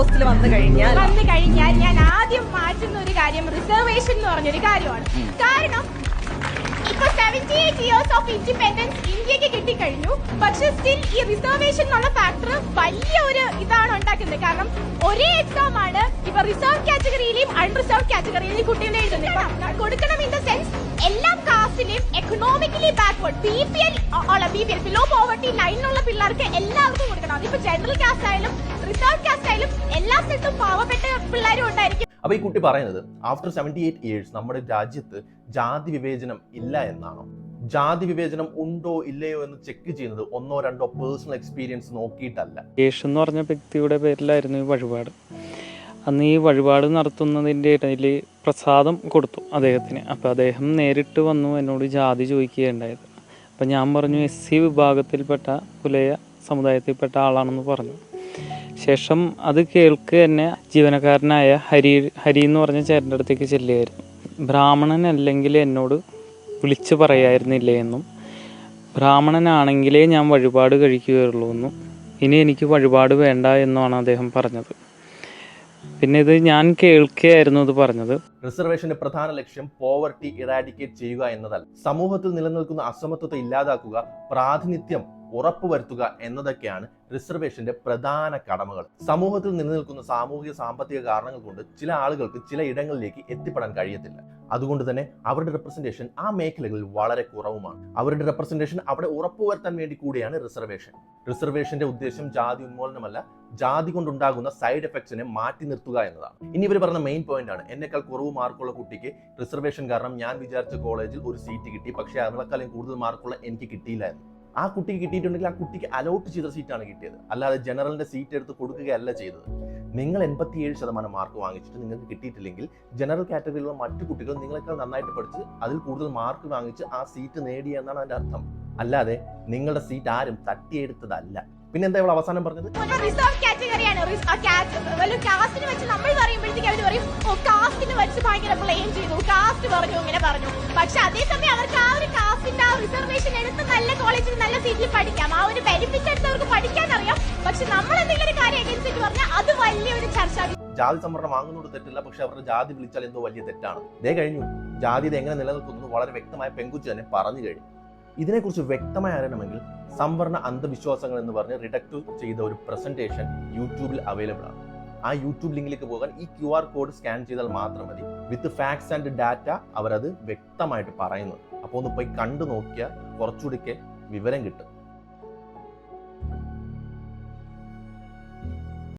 പോസ്റ്റിൽ വന്നു കഴിഞ്ഞാൽ വന്നു കഴിഞ്ഞാൽ ഞാൻ ആദ്യം മാറ്റുന്ന ഒരു കാര്യം റിസർവേഷൻ എന്ന് പറഞ്ഞൊരു കാര്യമാണ്. കാരണം ഇപ്പൊ seventy eight years of independence ഇന്ത്യയ്ക്ക് കിട്ടിക്കഴിഞ്ഞു. പക്ഷെ സ്റ്റിൽ ഈ റിസർവേഷൻ എന്നുള്ള ഫാക്ടർ വലിയ ഒരു ഇതാണ് ഉണ്ടാക്കുന്നത്. കാരണം ഒരേ എക്സാം ആണ് ഇപ്പൊ റിസർവ് കാറ്റഗറിയിലെയും അൺറിസർവ് കാറ്റഗറിയിലെയും കുട്ടികൾ എഴുതുന്നത്. കൊടുക്കണം ഇൻ ദ സെൻസ് എല്ലാ കാസ്റ്റിലെയും economically backward B P L B P L below poverty ലൈനിലുള്ള പിള്ളേർക്ക് എല്ലാവർക്കും കൊടുക്കണം. അതിപ്പോ ജനറൽ കാസ്റ്റ് ആയാലും പാവപ്പെട്ട പിള്ളേരും ഉണ്ടായിരിക്കും. അപ്പൊ ഈ കുട്ടി പറയുന്നത് ആഫ്റ്റർ സെവന്റി എയ്റ്റ് ഇയേഴ്സ് നമ്മുടെ രാജ്യത്ത് ജാതി വിവേചനം ഇല്ല എന്നാണോ? ജാതി വിവേചനം ഉണ്ടോ ഇല്ലയോ എന്ന് ചെക്ക് ചെയ്യുന്നത് ഒന്നോ രണ്ടോ പേഴ്സണൽ എക്സ്പീരിയൻസ് നോക്കിയിട്ടല്ല. യേശു എന്ന് പറഞ്ഞ വ്യക്തിയുടെ പേരിലായിരുന്നു ഈ വഴിപാട്. അന്ന് ഈ വഴിപാട് നടത്തുന്നതിന്റെ ഇടയിൽ പ്രസാദം കൊടുത്തു അദ്ദേഹത്തിന്. അപ്പോൾ അദ്ദേഹം നേരിട്ട് വന്നു എന്നോട് ജാതി ചോദിക്കുകയുണ്ടായത്. അപ്പം ഞാൻ പറഞ്ഞു എസ് സി വിഭാഗത്തിൽപ്പെട്ട പുലയ സമുദായത്തിൽപ്പെട്ട ആളാണെന്ന് പറഞ്ഞു. ശേഷം അത് കേൾക്ക് തന്നെ ജീവനക്കാരനായ ഹരി ഹരി എന്ന് പറഞ്ഞ ചേട്ടന്റെ അടുത്തേക്ക് ചെല്ലുകയായിരുന്നു. ബ്രാഹ്മണൻ അല്ലെങ്കിൽ എന്നോട് വിളിച്ചു പറയായിരുന്നില്ലേ എന്നും ബ്രാഹ്മണനാണെങ്കിലേ ഞാൻ വഴിപാട് കഴിക്കുകയുള്ളൂ എന്നും ഇനി എനിക്ക് വഴിപാട് വേണ്ട എന്നുമാണ് അദ്ദേഹം പറഞ്ഞത്. പിന്നെ ഇത് ഞാൻ കേൾക്കുകയായിരുന്നു ഇത് പറഞ്ഞത്. റിസർവേഷന്റെ പ്രധാന ലക്ഷ്യം പോവർട്ടി ഇറാഡിക്കേറ്റ് ചെയ്യുക എന്നതല്ല. സമൂഹത്തിൽ നിലനിൽക്കുന്ന അസമത്വത്തെ ഇല്ലാതാക്കുക പ്രാതിനിധ്യം ഉറപ്പുവരുത്തുക എന്നതൊക്കെയാണ് റിസർവേഷന്റെ പ്രധാന കടമകൾ. സമൂഹത്തിൽ നിലനിൽക്കുന്ന സാമൂഹിക സാമ്പത്തിക കാരണങ്ങൾ കൊണ്ട് ചില ആളുകൾക്ക് ചില ഇടങ്ങളിലേക്ക് എത്തിപ്പെടാൻ കഴിയത്തില്ല. അതുകൊണ്ട് തന്നെ അവരുടെ റെപ്രസെന്റേഷൻ ആ മേഖലകളിൽ വളരെ കുറവുമാണ്. അവരുടെ റെപ്രസെന്റേഷൻ അവിടെ ഉറപ്പുവരുത്താൻ വേണ്ടി കൂടിയാണ് റിസർവേഷൻ റിസർവേഷന്റെ ഉദ്ദേശം ജാതി ഉന്മൂലനമല്ല ജാതി കൊണ്ടുണ്ടാകുന്ന സൈഡ് എഫക്ട്സിനെ മാറ്റി നിർത്തുക എന്നതാണ്. ഇനി ഇവർ പറഞ്ഞ മെയിൻ പോയിന്റ് ആണ് എന്നെക്കാൾ കുറവ് മാർക്കുള്ള കുട്ടിക്ക് റിസർവേഷൻ കാരണം ഞാൻ വിചാരിച്ച കോളേജിൽ ഒരു സീറ്റ് കിട്ടി പക്ഷേ അതിനേക്കാളും കൂടുതൽ മാർക്കുള്ള എനിക്ക് കിട്ടിയില്ലായിരുന്നു ആ കുട്ടിക്ക് കിട്ടിയിട്ടുണ്ടെങ്കിൽ ആ കുട്ടിക്ക് അലോട്ട് ചെയ്ത സീറ്റാണ് കിട്ടിയത്. അല്ലാതെ ജനറലിന്റെ സീറ്റ് എടുത്ത് കൊടുക്കുകയല്ല ചെയ്തത്. നിങ്ങൾ എൺപത്തിയേഴ് ശതമാനം മാർക്ക് വാങ്ങിച്ചിട്ട് നിങ്ങൾക്ക് കിട്ടിയിട്ടില്ലെങ്കിൽ ജനറൽ കാറ്റഗറിയിലുള്ള മറ്റു കുട്ടികൾ നിങ്ങളെക്കാൾ നന്നായിട്ട് പഠിച്ച് അതിൽ കൂടുതൽ മാർക്ക് വാങ്ങിച്ച് ആ സീറ്റ് നേടി എന്നാണ് അതിന്റെ അർത്ഥം. അല്ലാതെ നിങ്ങളുടെ സീറ്റ് ആരും തട്ടിയെടുത്തതല്ല. പിന്നെ എന്താ ഇവിടെ അവസാനം പറഞ്ഞത്? റിസർവ് കാറ്റഗറിയാണ് വെച്ച് നമ്മൾ പറയുമ്പോഴത്തേക്ക് അവർ പറയും ഓ വെച്ച് ഭയങ്കര കാസ്റ്റ് പറഞ്ഞു പറഞ്ഞു. പക്ഷെ അതേസമയം അവർക്ക് ആ ഒരു റിസർവേഷൻ എടുത്ത് നല്ല കോളേജിൽ നല്ല സീറ്റിൽ പഠിക്കാം. ആ ഒരു ബെനിഫിറ്റ് എടുത്തവർക്ക് പഠിക്കാൻ അറിയാം പക്ഷെ നമ്മൾ എന്തെങ്കിലും കാര്യം എഗൻസ്റ്റ് പറഞ്ഞാൽ അത് വലിയൊരു ചർച്ച. ജാതി സംവരണം വാങ്ങുന്നത് തെറ്റില്ല പക്ഷെ അവരുടെ ജാതി വിളിച്ചാൽ എന്തോ വലിയ തെറ്റാണ്. ഇതേ കഴിഞ്ഞു. ജാതി ഇത് എങ്ങനെ നിലനിൽക്കുന്നു വളരെ വ്യക്തമായ പെങ്കുച്ചു തന്നെ പറഞ്ഞു കഴിഞ്ഞു. ഇതിനെക്കുറിച്ച് വ്യക്തമായി അറിയണമെങ്കിൽ സംവരണ അന്ധവിശ്വാസങ്ങൾ എന്ന് പറഞ്ഞ് റിഡക്റ്റ് ചെയ്ത ഒരു പ്രസന്റേഷൻ യൂട്യൂബിൽ അവൈലബിൾ ആണ്. ആ യൂട്യൂബ് ലിങ്കിലേക്ക് പോകാൻ ഈ ക്യു ആർ കോഡ് സ്കാൻ ചെയ്താൽ മാത്രം മതി. വിത്ത് ഫാക്ട്സ് ആൻഡ് ഡാറ്റ അവരത് വ്യക്തമായിട്ട് പറയുന്നത് അപ്പോൾ ഒന്ന് പോയി കണ്ടു നോക്കിയാൽ കുറച്ചുകൂടിയൊക്കെ വിവരം കിട്ടും.